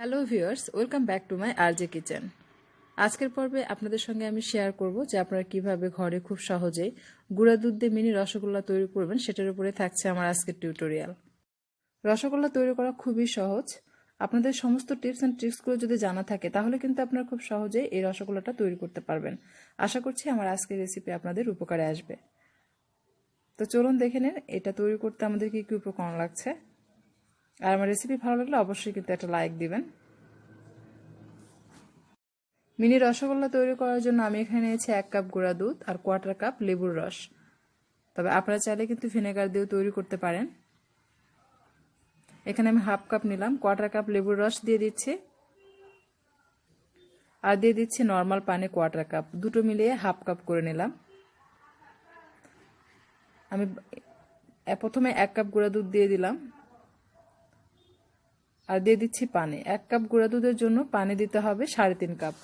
Hello viewers, welcome back to my RJ kitchen. আজকের পর্বে আপনাদের সঙ্গে আমি শেয়ার করব যে আপনারা কীভাবে ঘরে খুব সহজেই গুঁড়া দুধ দিয়ে মিনি রসগোল্লা তৈরি করবেন, সেটার উপরে থাকছে আমার আজকের টিউটোরিয়াল রসগোল্লা তৈরি করা খুবই সহজ। আপনাদের সমস্ত টিপস অ্যান্ড ট্রিক্সগুলো যদি জানা থাকে, তাহলে কিন্তু আপনারা খুব সহজেই এই রসগোল্লাটা তৈরি করতে পারবেন। আশা করছি আমার আজকের রেসিপি আপনাদের উপকারে আসবে। তো চলুন দেখে নিন, এটা তৈরি করতে আমাদের কী কী উপকরণ লাগছে। আর আমার রেসিপি ভালো লাগলে অবশ্যই কিন্তু একটা লাইক দিবেন। মিনি রসগোল্লা তৈরি করার জন্য আমি এখানে নিয়েছি এক কাপ গুঁড়া দুধ আর কোয়ার্টার কাপ লেবুর রস। তবে আপনারা চাইলে কিন্তু ভিনেগার দিয়েও তৈরি করতে পারেন। এখানে আমি হাফ কাপ নিলাম কোয়ার্টার কাপ লেবুর রস দিয়ে দিচ্ছি। আর দিয়ে দিচ্ছি নর্মাল পানি কোয়ার্টার কাপ দুটো মিলিয়ে হাফ কাপ করে নিলাম। আমি প্রথমে এক কাপ গুঁড়া দুধ দিয়ে দিলাম। আর দিয়ে দিচ্ছি পানি। এক কাপ গুঁড়া দুধের জন্য পানি দিতে হবে সাড়ে তিন কাপ।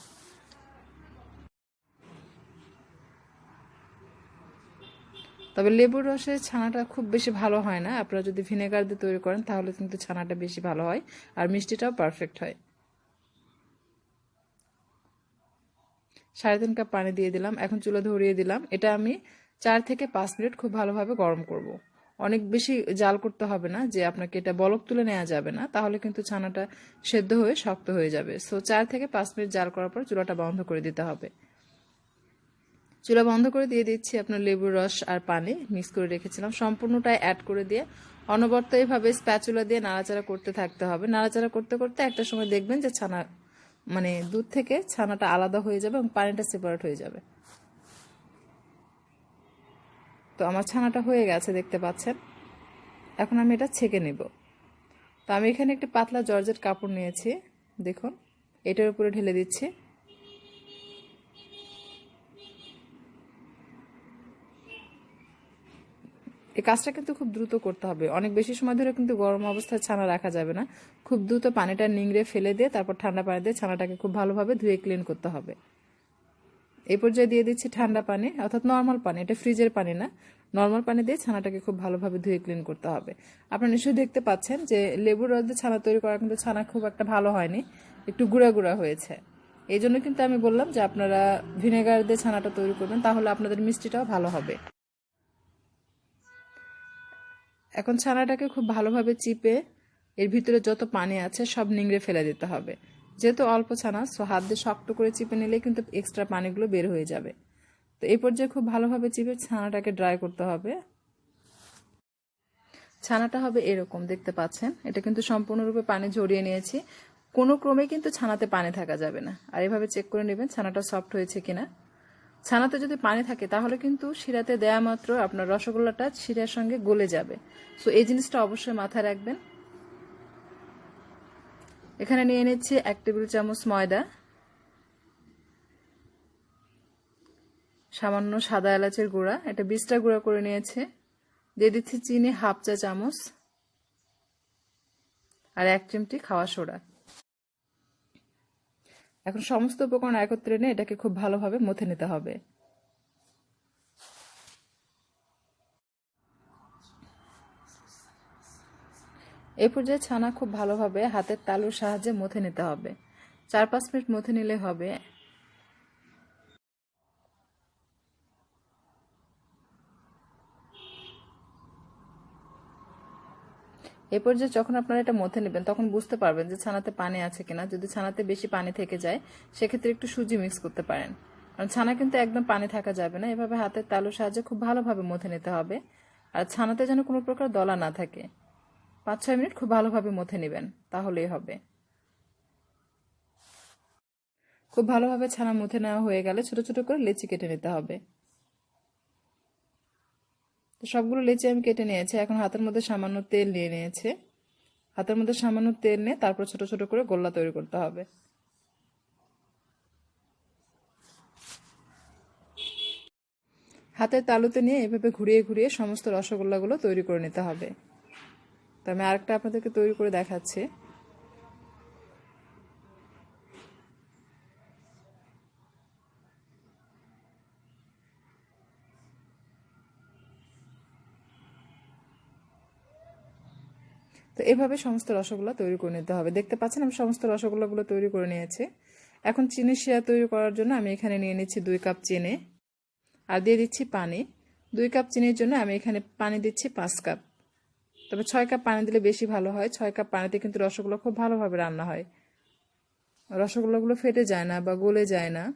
তবে লেবুর রসের ছানাটা খুব বেশি ভালো হয় না। আপনারা যদি ভিনেগার দিয়ে তৈরি করেন, তাহলে কিন্তু ছানাটা বেশি ভালো হয় আর মিষ্টিটাও পারফেক্ট হয়। সাড়ে তিন কাপ পানি দিয়ে দিলাম। এখন চুলা ধরিয়ে দিলাম। এটা আমি চার থেকে পাঁচ মিনিট খুব ভালোভাবে গরম করব। অনেক বেশি জাল করতে হবে না, যে আপনাকে এটা বলক তুলে নেওয়া যাবে না, তাহলে কিন্তু ছানাটা সেদ্ধ হয়ে শক্ত হয়ে যাবে। সো চার থেকে পাঁচ মিনিট জাল করার পর চুলাটা বন্ধ করে দিতে হবে। চুলা বন্ধ করে দিয়ে দিচ্ছি আপনার লেবুর রস আর পানি, মিক্স করে রেখেছিলাম। সম্পূর্ণটাই অ্যাড করে দিয়ে অনবর্ত এইভাবে স্প্যাচুলা দিয়ে নাড়াচাড়া করতে থাকতে হবে। নাড়াচাড়া করতে করতে একটা সময় দেখবেন যে ছানা মানে দুধ থেকে ছানাটা আলাদা হয়ে যাবে এবং পানিটা সেপারেট হয়ে যাবে। তো আমার ছানাটা হয়ে গেছে, দেখতে পাচ্ছেন। এখন আমি এটা ছেঁকে নেব। তো আমি এখানে একটি পাতলা জর্জেট কাপড় নিয়েছি, দেখুন। এটার উপরে ঢেলে দিচ্ছি। এই কাজটা কিন্তু খুব দ্রুত করতে হবে। অনেক বেশি সময় ধরে কিন্তু গরম অবস্থায় ছানা রাখা যাবে না। খুব দ্রুত পানিটা নিংড়ে ফেলে দিয়ে, তারপর ঠান্ডা পানি দিয়ে ছানাটাকে খুব ভালোভাবে ধুয়ে ক্লিন করতে হবে। এই পর্যায়ে দিয়ে দিচ্ছি ঠান্ডা পানি, অর্থাৎ নর্মাল পানি। এটা ফ্রিজের পানি না। নর্মাল পানি দিয়ে ছানাটাকে খুব ভালোভাবে ধুয়ে ক্লিন করতে হবে। আপনারা নিশ্চয়ই দেখতে পাচ্ছেন যে লেবুর রস দিয়ে ছানা তৈরি করা কিন্তু ছানা খুব একটা ভালো হয়নি। একটু গুঁড়া গুঁড়া হয়েছে। এই জন্য কিন্তু আমি বললাম যে আপনারা ভিনেগার দিয়ে ছানাটা তৈরি করবেন, তাহলে আপনাদের মিষ্টিটাও ভালো হবে। এখন ছানাটাকে খুব ভালোভাবে চিপে এর ভিতরে যত পানি আছে সব নিংড়ে ফেলে দিতে হবে। যেহেতু অল্প ছানা সো হাত দিয়ে শক্ত করে চিপে নিলে কিন্তু এক্সট্রা পানিগুলো বের হয়ে যাবে। তো এই পর্যায়ে খুব ভালোভাবে চিপে ছানাটাকে ড্রাই করতে হবে। ছানাটা হবে এরকম, দেখতে পাচ্ছেন? এটা কিন্তু সম্পূর্ণরূপে পানি ঝরিয়ে নিয়েছি। কোনো ক্রমে কিন্তু ছানাতে পানি থাকা যাবে না। আর এভাবে চেক করে নেবেন ছানাটা সফট হয়েছে কিনা। ছানাতে যদি পানি থাকে, তাহলে কিন্তু শিরাতে দেয়া মাত্র আপনার রসগোল্লাটা শিরার সঙ্গে গলে যাবে। সো এই জিনিসটা অবশ্যই মাথায় রাখবেন। এখানে নিয়ে নিচ্ছি এক টেবিল চামচ ময়দা, সামান্য সাদা এলাচের গুঁড়া এটা বিশটা গুঁড়া করে নিয়েছে, দিয়ে দিচ্ছি চিনি হাফ চা চামচ আর এক চিমটি খাওয়া সোডা। এখন সমস্ত উপকরণ একত্রে নিয়ে এটাকে খুব ভালোভাবে মথে নিতে হবে। এই পর্যায়ে ছানা খুব ভালোভাবে হাতের তালুর সাহায্যে মথে নিতে হবে। চার পাঁচ মিনিট মথে নিলে হবে। এ পর্যায়ে যখন আপনারা এটা মথে নেবেন, তখন বুঝতে পারবেন যে ছানাতে পানি আছে কিনা। যদি ছানাতে বেশি পানি থেকে যায়, সেক্ষেত্রে একটু সুজি মিক্স করতে পারেন। কারণ ছানা কিন্তু একদম পানি থাকা যাবে না। এভাবে হাতের তালুর সাহায্যে খুব ভালোভাবে মথে নিতে হবে। আর ছানাতে যেন কোনো প্রকার দলা না থাকে। পাঁচ ছয় মিনিট খুব ভালোভাবে মথে নেবেন, তাহলেই হবে। খুব ভালোভাবে ছানা মুথে নেওয়া হয়ে গেলে ছোট ছোট করে লেচি কেটে নিতে হবে। তো সবগুলো লেচি আমি কেটে নিয়েছি, এখন হাতের মধ্যে সামান্য তেল নিয়ে নিয়েছে। হাতের মধ্যে সামান্য তেল নিয়ে তারপর ছোট ছোট করে গোল্লা তৈরি করতে হবে। হাতের তালুতে নিয়ে এভাবে ঘুরিয়ে ঘুরিয়ে সমস্ত রসগোল্লাগুলো তৈরি করে নিতে হবে। তো আমি আরেকটা আপনাদেরকে তৈরি করে দেখাচ্ছি। তো এভাবে সমস্ত রসগোল্লা তৈরি করে নিতে হবে। দেখতে পাচ্ছেন, আমি সমস্ত রসগোল্লাগুলো তৈরি করে নিয়েছি। এখন চিনি শিরা তৈরি করার জন্য আমি এখানে নিয়ে নিচ্ছি দুই কাপ চিনি। আর দিয়ে দিচ্ছি পানি। দুই কাপ চিনির জন্য আমি এখানে পানি দিচ্ছি পাঁচ কাপ। তবে ছয় কাপ পানি দিলে বেশি ভালো হয়। ছয় কাপ পানিতে কিন্তু রসগোল্লা খুব ভালোভাবে রান্না হয়। রসগোল্লাগুলো ফেটে যায় না বা গলে যায় না।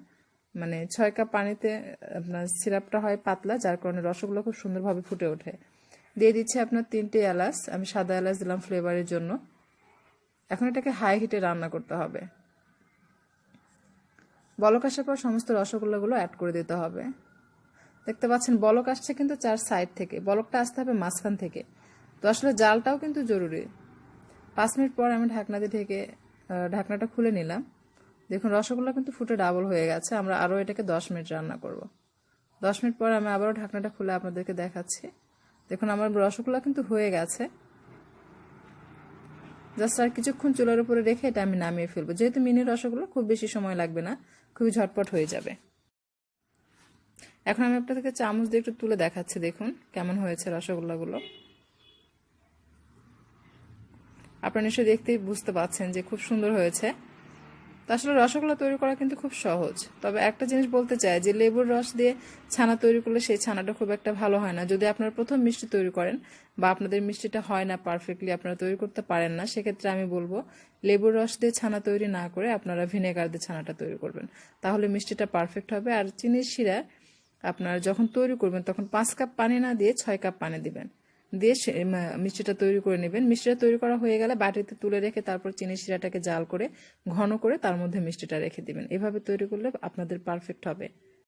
মানে ছয় কাপ পানিতে আপনার সিরাপটা হয় পাতলা, যার কারণে রসগোল্লা খুব সুন্দরভাবে ফুটে ওঠে। দিয়ে দিচ্ছে আপনার তিনটে এলাচ। আমি সাদা এলাচ দিলাম ফ্লেভারের জন্য। এখন এটাকে হাই হিটে রান্না করতে হবে। বলক আসার পর সমস্ত রসগোল্লাগুলো অ্যাড করে দিতে হবে। দেখতে পাচ্ছেন, বলক আসছে কিন্তু চার সাইড থেকে। বলকটা আসতে হবে মাঝখান থেকে। তো আসলে জালটাও কিন্তু জরুরি। পাঁচ মিনিট পর আমি ঢাকনা দিয়ে ঢেকে ঢাকনাটা খুলে নিলাম। দেখুন, রসগোল্লা কিন্তু ফুটে ডাবল হয়ে গেছে। আমরা আরও এটাকে দশ মিনিট রান্না করব। দশ মিনিট পর আমি আবারও ঢাকনাটা খুলে আপনাদেরকে দেখাচ্ছি। দেখুন, আমার রসগোল্লা কিন্তু হয়ে গেছে। জাস্ট আর কিছুক্ষণ চুলার উপরে রেখে এটা আমি নামিয়ে ফেলব। যেহেতু মিনি রসগোল্লা, খুব বেশি সময় লাগবে না। খুবই ঝটপট হয়ে যাবে। এখন আমি আপনাদেরকে চামচ দিয়ে একটু তুলে দেখাচ্ছি। দেখুন, কেমন হয়েছে রসগোল্লাগুলো। আপনারা নিশ্চয়ই দেখতেই বুঝতে পাচ্ছেন যে খুব সুন্দর হয়েছে। তো আসলে রসগোল্লা তৈরি করা কিন্তু খুব সহজ। তবে একটা জিনিস বলতে চাই যে লেবুর রস দিয়ে ছানা তৈরি করলে সেই ছানাটা খুব একটা ভালো হয় না। যদি আপনারা প্রথম মিষ্টি তৈরি করেন বা আপনাদের মিষ্টিটা হয় না পারফেক্টলি আপনারা তৈরি করতে পারেন না, সেক্ষেত্রে আমি বলব লেবুর রস দিয়ে ছানা তৈরি না করে আপনারা ভিনেগার দিয়ে ছানাটা তৈরি করবেন। তাহলে মিষ্টিটা পারফেক্ট হবে। আর চিনির শিরা আপনারা যখন তৈরি করবেন, তখন পাঁচ কাপ পানি না দিয়ে ছয় কাপ পানি দিবেন। দিয়ে মিষ্টিটা তৈরি করে নেবেন। মিষ্টিটা তৈরি করা হয়ে গেলে বাটিতে তুলে রেখে তারপর চিনি শিরাটাকে জাল করে, ঘন করে তার মধ্যে মিষ্টিটা রেখে দিবেন। এভাবে তৈরি করলে আপনাদের পারফেক্ট হবে।